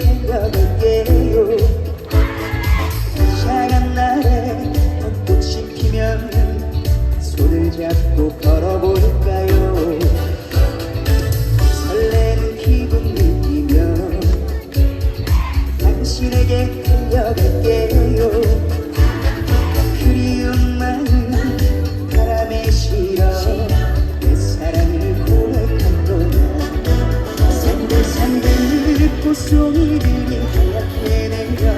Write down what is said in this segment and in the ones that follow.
일러볼게요. 이상한 날에 문득 심히면 손을 잡고 걸어보는 꽃송이들이 하얗게 내려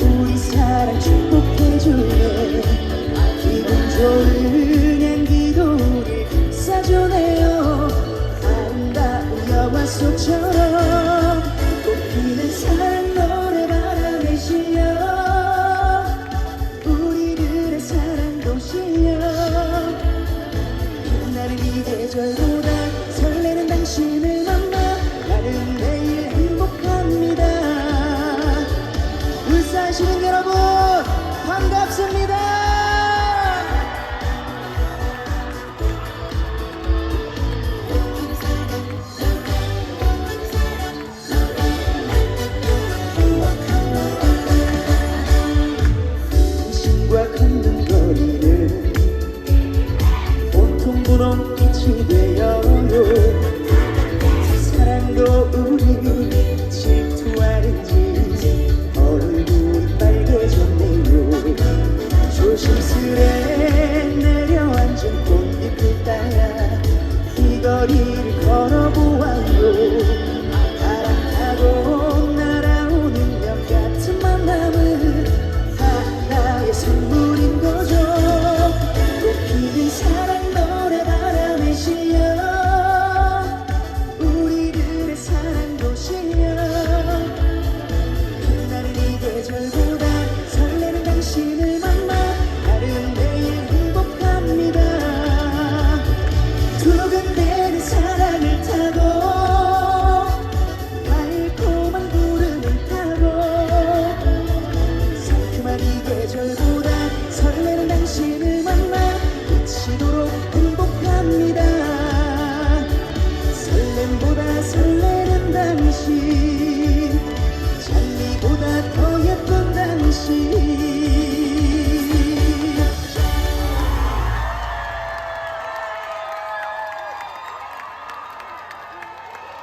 우리 사랑 축복 করি